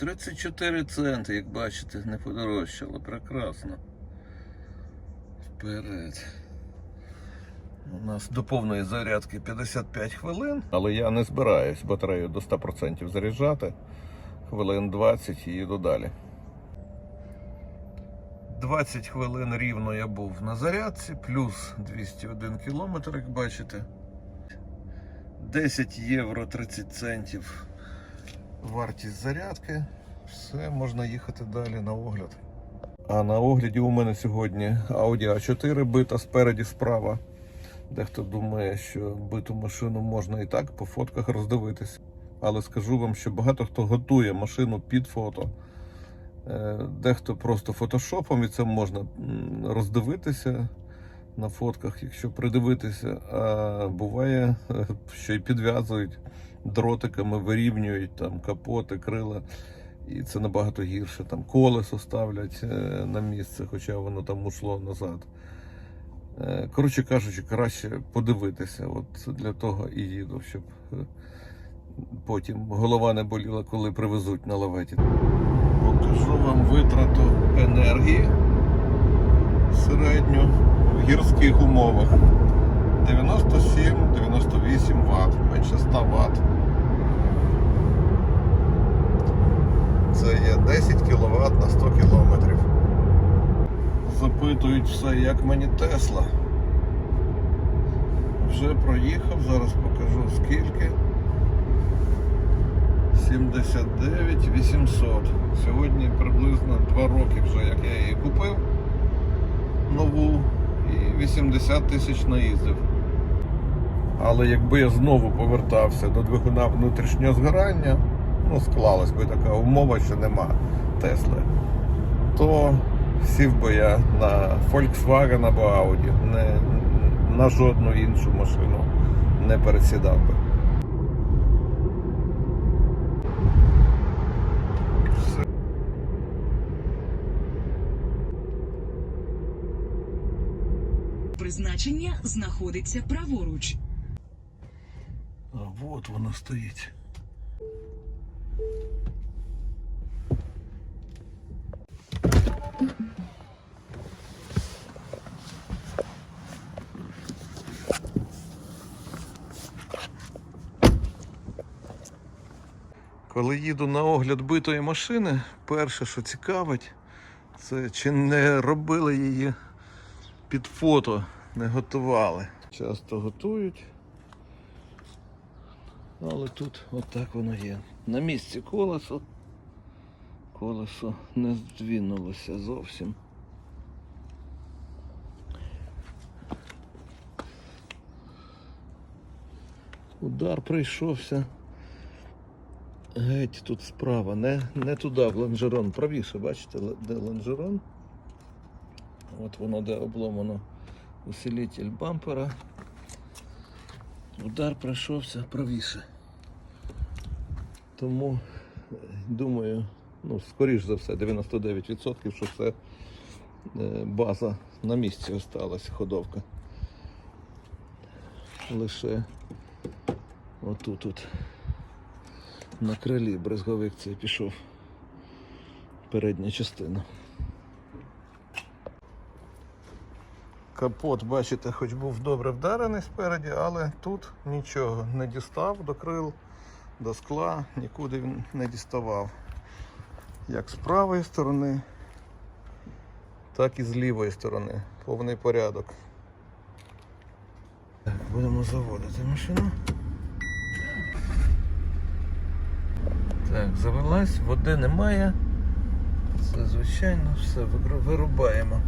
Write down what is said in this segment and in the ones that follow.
Так, 34 центи, як бачите, не подорожчало. Прекрасно. Вперед. У нас до повної зарядки 55 хвилин. Але я не збираюсь батарею до 100% заряджати. Хвилин 20 і їду далі. 20 хвилин рівно я був на зарядці, плюс 201 кілометр, як бачите. 10 євро 30 центів вартість зарядки. Все, можна їхати далі на огляд. А на огляді у мене сьогодні Audi A4 бита спереді справа. Дехто думає, що биту машину можна і так по фотках роздивитися. Але скажу вам, що багато хто готує машину під фото. Е, Дехто просто фотошопом і це можна роздивитися на фотках, якщо придивитися. А буває, що й підв'язують дротиками, вирівнюють там капоти, крила. І це набагато гірше. Там колесо ставлять е, на місце, хоча воно там ушло назад. Е, Коротше кажучи, краще подивитися. От для того і їду, щоб е, потім голова не боліла, коли привезуть на лаветі. Покажу вам витрату енергії середню в гірських умовах. 97-98 Вт, менше 100 Вт. Це є 10 кВт на 100 км. Запитують все, як мені Тесла. Вже проїхав, зараз покажу скільки. 79 800. Сьогодні приблизно 2 роки вже, як я її купив нову і 80 тисяч наїздив. Але якби я знову повертався до двигуна внутрішнього згорання, ну склалась би така умова, що нема Тесли, то сів би я на Volkswagen або Audi, не на жодну іншу машину не пересідав би. Призначення знаходиться праворуч. А от воно стоїть. Коли їду на огляд битої машини, перше, що цікавить, це чи не робили її під фото, не готували. Часто готують. Але тут отак воно є. На місці колесо. Колесо не здвинулося зовсім. Удар прийшовся. Геть тут справа, не, не туди, в лонжерон. Правіше, бачите, де лонжерон. От воно де обломано усилитель бампера. Удар пройшовся правіше. Тому е, думаю, ну, скоріш за все, 99%, що це е, база на місці осталась, ходовка. Лише отут от на крилі брезговик цей пішов. Передня частина. Капот, бачите, хоч був добре вдарений спереді, але тут нічого не дістав до крил, до скла, нікуди він не діставав. Як з правої сторони, так і з лівої сторони. Повний порядок. Так, будемо заводити машину. Так, завелась, води немає. Це звичайно все вирубаємо.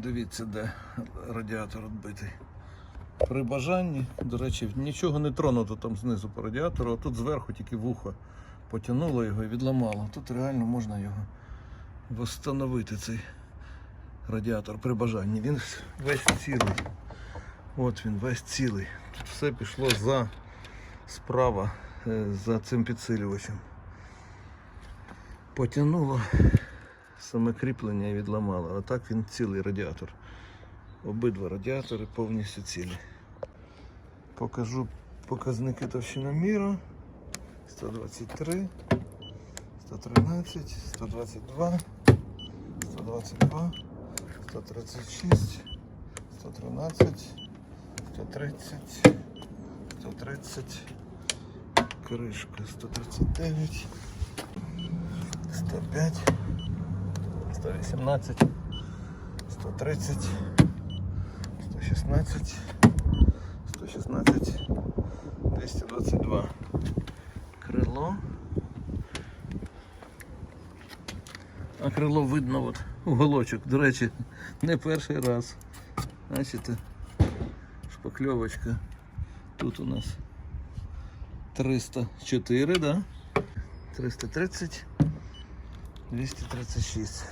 Дивіться, де радіатор відбитий. При бажанні, до речі, нічого не тронуто там знизу по радіатору, а тут зверху тільки вухо потягнуло його і відламало. Тут реально можна його встановити, цей радіатор при бажанні. Він весь цілий. От він весь цілий. Тут все пішло за справа е, за цим підсилювачем. Потягнуло саме кріплення і відламало. А так він цілий радіатор. Обидва радіатори повністю цілі. Покажу Показники товщиноміру 123, 113, 122, 122, 136, 113, 130, 130, кришка 139, 105, 118, 130, 116, 116, 222. Крило. А крило видно от уголочок. До речі, не перший раз. Бачите? Шпакльовочка. Тут у нас 304, да? 330, 236.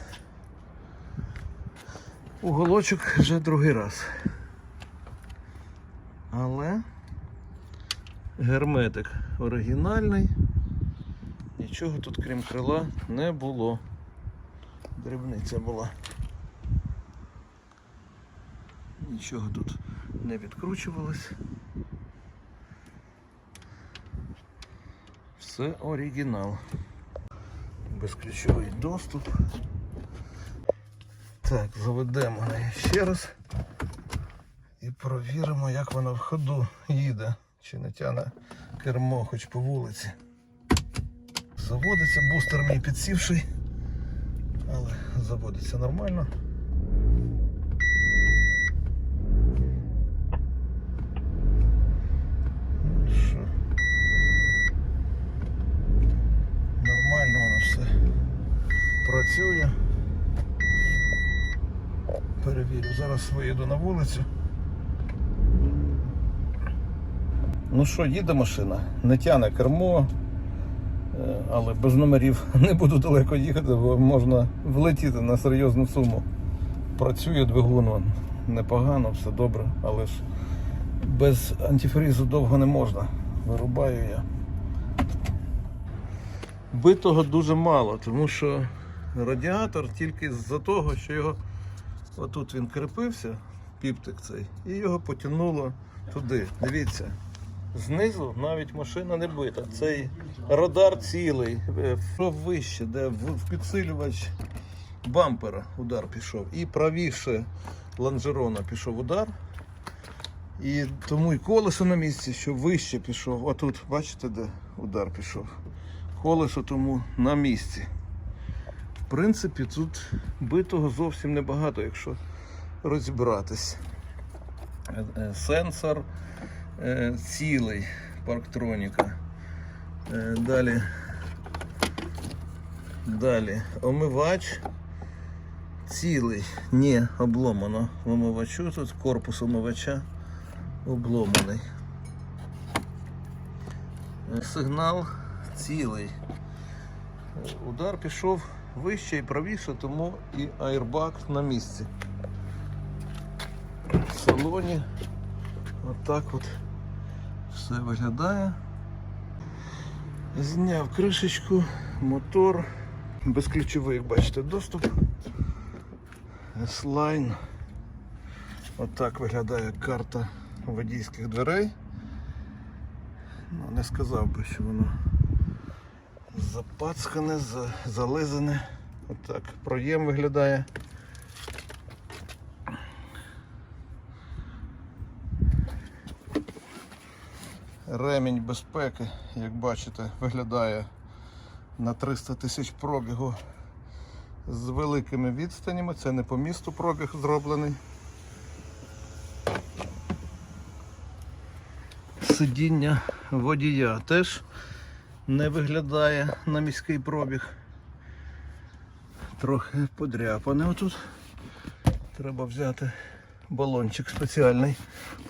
Уголочок вже другий раз. Але герметик оригінальний. Нічого тут крім крила не було. Дрібниця була. Нічого тут не відкручувалось. Все оригінал. Безключовий доступ. Так, заведемо її ще раз і провіримо, як вона в ходу їде. Чи не тяне кермо хоч по вулиці. Заводиться, бустер мій підсівший, але заводиться нормально. Ну? Нормально воно все працює. Перевірю. Зараз виїду на вулицю. Ну що, їде машина, не тяне кермо, е, але без номерів не буду далеко їхати, бо можна влетіти на серйозну суму. Працює двигун непогано, все добре, але ж без антифрізу довго не можна. Вирубаю я. Битого дуже мало, тому що радіатор тільки з-за того, що його отут він крепився, піптик цей, і його потягнуло туди. Дивіться. Знизу навіть машина не бита. Цей радар цілий, е, що вище, де в підсилювач бампера удар пішов. І правіше лонжерона пішов удар. І тому і колесо на місці, що вище пішов. Отут, бачите, де удар пішов. Колесо тому на місці. В принципі, тут битого зовсім небагато, якщо розібратись. Е, е, Сенсор е, цілий парктроніка. Далі. Далі. Омивач цілий. Не обломано. В омивачу тут корпус омивача обломаний. Сигнал цілий. Удар пішов вище і правіше, тому і аербак на місці. В салоні отак от все виглядає. Зняв кришечку, мотор, безключовий, бачите, доступ. S-Line. Отак виглядає карта водійських дверей. Ну, не сказав би, що воно запацкане, зализане. Отак проєм виглядає. Ремінь безпеки, як бачите, виглядає на 300 тисяч пробігу з великими відстанями. Це не по місту пробіг зроблений. Сидіння водія теж не виглядає на міський пробіг. Трохи подряпане отут. Треба взяти балончик спеціальний,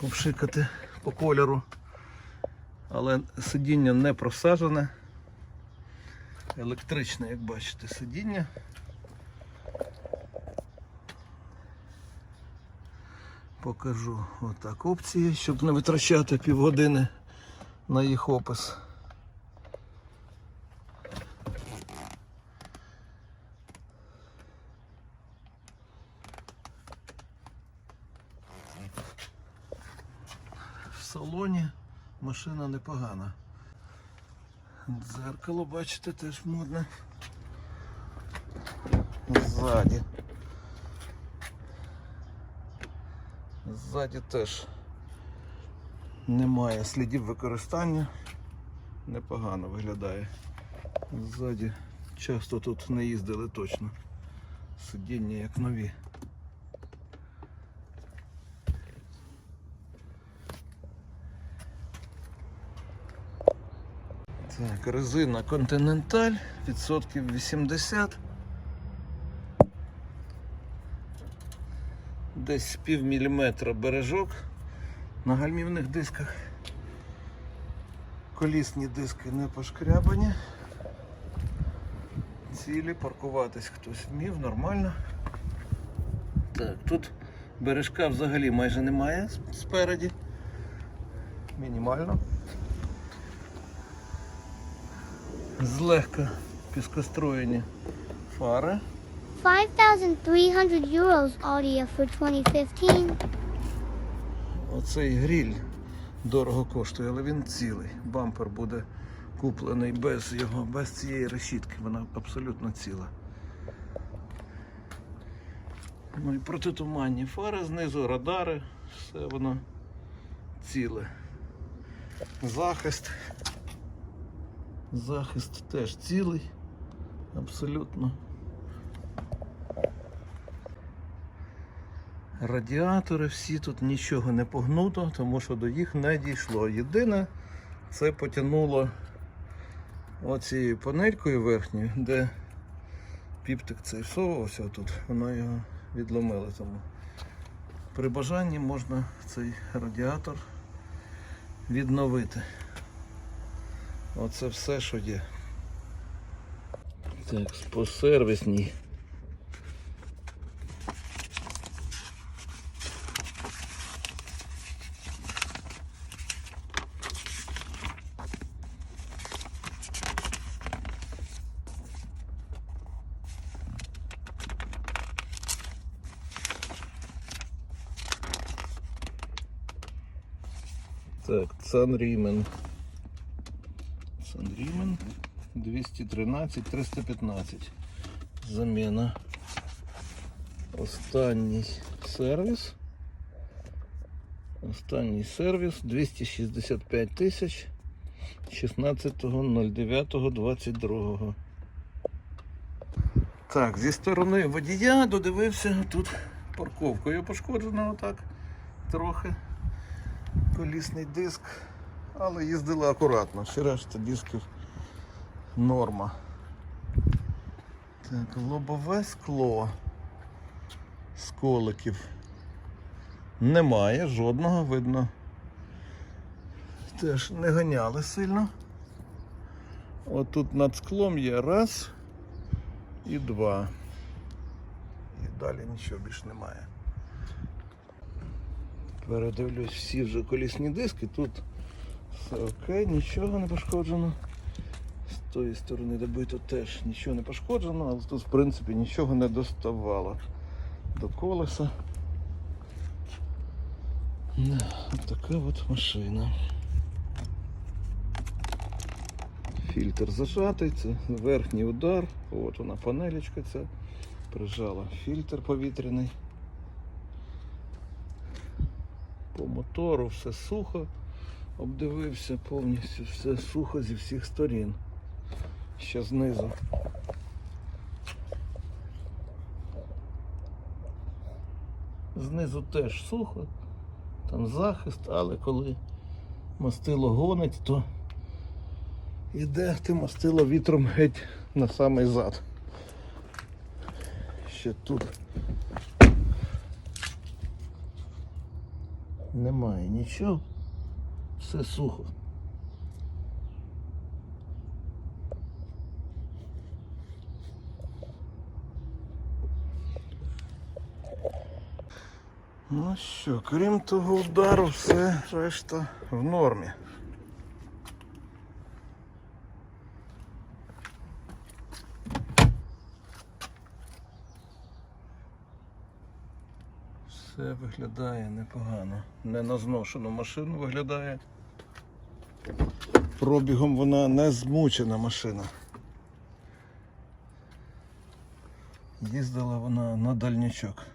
попшикати по кольору. Але сидіння не просажене. Електричне, як бачите, сидіння. Покажу отак опції, щоб не витрачати півгодини на їх опис. В салоні машина непогана. Дзеркало, бачите, теж модне. Ззаді. Ззаді теж немає слідів використання. Непогано виглядає. Ззаді часто тут не їздили точно. Сидіння як нові. Так, резина Continental, відсотків 80. Десь пів міліметра бережок на гальмівних дисках. Колісні диски не пошкрябані. Цілі, паркуватись хтось вмів, нормально. Так, тут бережка взагалі майже немає спереді. Мінімально. Злегка піскостроєні фари. 5,300 euros Audi for 2015. Оцей гриль дорого коштує, але він цілий. Бампер буде куплений без його, без цієї решітки. Вона абсолютно ціла. Ну і протитуманні фари знизу, радари, все воно ціле. Захист. Захист теж цілий. Абсолютно. Радіатори всі тут нічого не погнуто, тому що до їх не дійшло. Єдине, це потягнуло оцією панелькою верхньою, де піптик цей всовувався тут, воно його відломило. Тому при бажанні можна цей радіатор відновити. Оце все, що є. Так, по сервісній. Так, Цанрімен. Цанрімен 213 315. Заміна. Останній сервіс. Останній сервіс 265 тисяч 16.09.22. Так, зі сторони водія додивився тут парковкою пошкоджено отак трохи колісний диск, але їздили акуратно. Ще решта дисків норма. Так, лобове скло з коликів. Немає жодного, видно. Теж не ганяли сильно. Отут над склом є раз і два. І далі нічого більш немає. Передивлюсь всі вже колісні диски. Тут все окей, нічого не пошкоджено. З тої сторони добито теж нічого не пошкоджено, але тут в принципі нічого не доставало до колеса. От така от машина. Фільтр зажатий, це верхній удар. От вона панелечка ця. Прижала фільтр повітряний. По мотору все сухо. Обдивився повністю все сухо зі всіх сторін. Ще знизу. Знизу теж сухо, там захист, але коли мастило гонить, то іде те мастило вітром геть на самий зад. Ще тут немає нічого, все сухо. Ну що, крім того удару, все решта в нормі. Все виглядає непогано. Не на зношену машину виглядає. Пробігом вона не змучена машина. Їздила вона на дальнячок.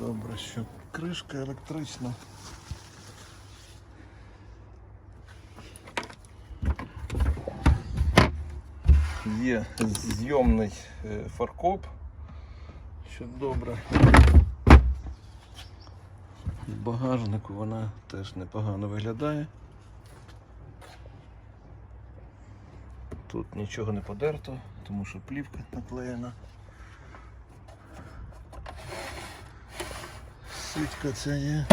Добре, що кришка електрична. Є зйомний е, фаркоп, що добре. В багажнику вона теж непогано виглядає. Тут нічого не подерто, тому що плівка наклеєна. Сітка ця є.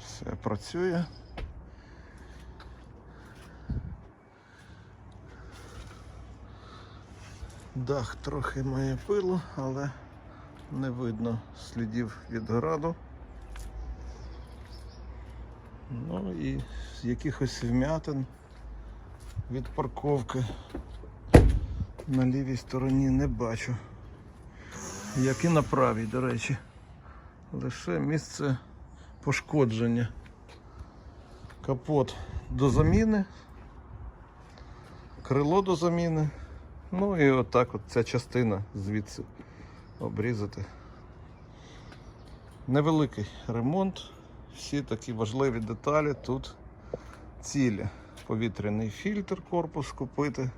Все працює. Дах трохи має пилу, але не видно слідів від граду. Ну і з якихось вмятин від парковки на лівій стороні не бачу. Як і на правій, до речі. Лише місце пошкодження. Капот до заміни, крило до заміни. Ну і отак от ця частина звідси обрізати. Невеликий ремонт. Всі такі важливі деталі тут цілі. Повітряний фільтр корпус купити.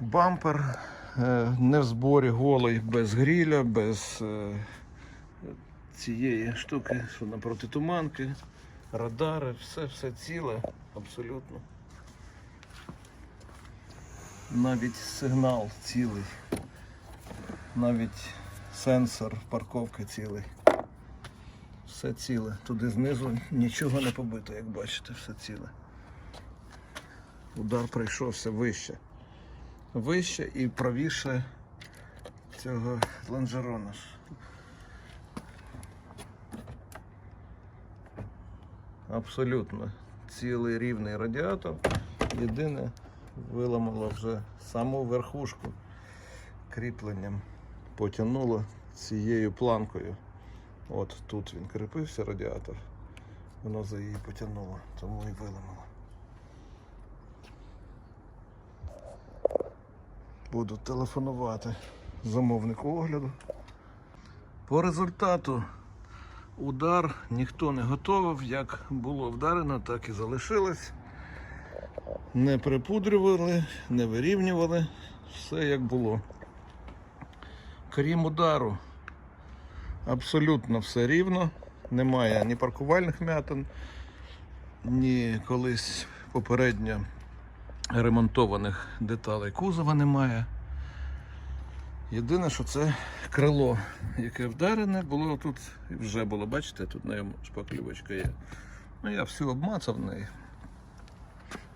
Бампер е, не в зборі голий, без гріля, без е, цієї штуки, що на протитуманки, радари, все, все ціле, абсолютно. Навіть сигнал цілий, навіть сенсор парковки цілий. Все ціле. Туди знизу нічого не побито, як бачите, все ціле. Удар прийшовся вище. Вище і правіше цього лонжерона. Абсолютно цілий рівний радіатор. Єдине виламало вже саму верхушку кріпленням. Потягнуло цією планкою. От тут він кріпився радіатор. Воно за її потягнуло, тому і виламало. Буду телефонувати замовнику огляду. По результату удар ніхто не готував. Як було вдарено, так і залишилось. Не припудрювали, не вирівнювали. Все як було. Крім удару, абсолютно все рівно. Немає ні паркувальних м'ятин, ні колись попередньо ремонтованих деталей кузова немає. Єдине, що це крило, яке вдарене, було тут і вже було, бачите, тут на ньому шпаклювачка є. Ну я всю обмацав неї.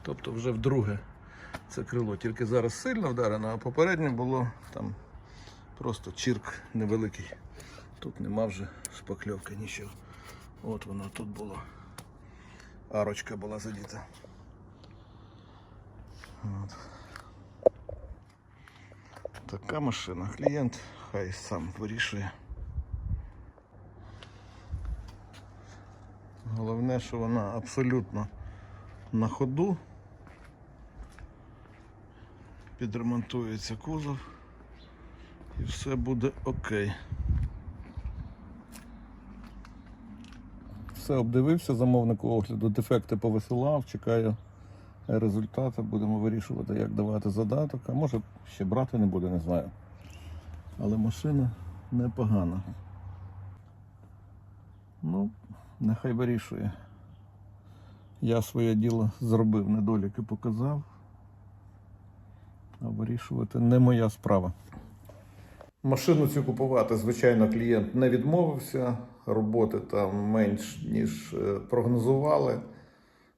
Тобто вже вдруге це крило. Тільки зараз сильно вдарено, а попереднє було там просто чірк невеликий. Тут нема вже шпакльовки, нічого. От воно тут було. Арочка була задіта. От. Така машина. Клієнт хай сам вирішує. Головне, що вона абсолютно на ходу. Підремонтується кузов і все буде окей. Все обдивився замовнику огляду, дефекти повисилав, чекаю результати, будемо вирішувати, як давати задаток, а може ще брати не буде, не знаю. Але машина непогана. Ну, нехай вирішує. Я своє діло зробив, недоліки показав. А вирішувати не моя справа. Машину цю купувати, звичайно, клієнт не відмовився. Роботи там менш, ніж е, прогнозували.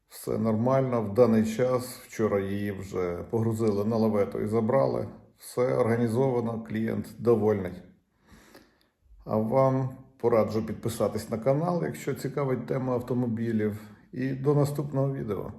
Все нормально. В даний час вчора її вже погрузили на лавету і забрали. Все організовано, клієнт довольний. А вам пораджу підписатись на канал, якщо цікавить тема автомобілів. І до наступного відео.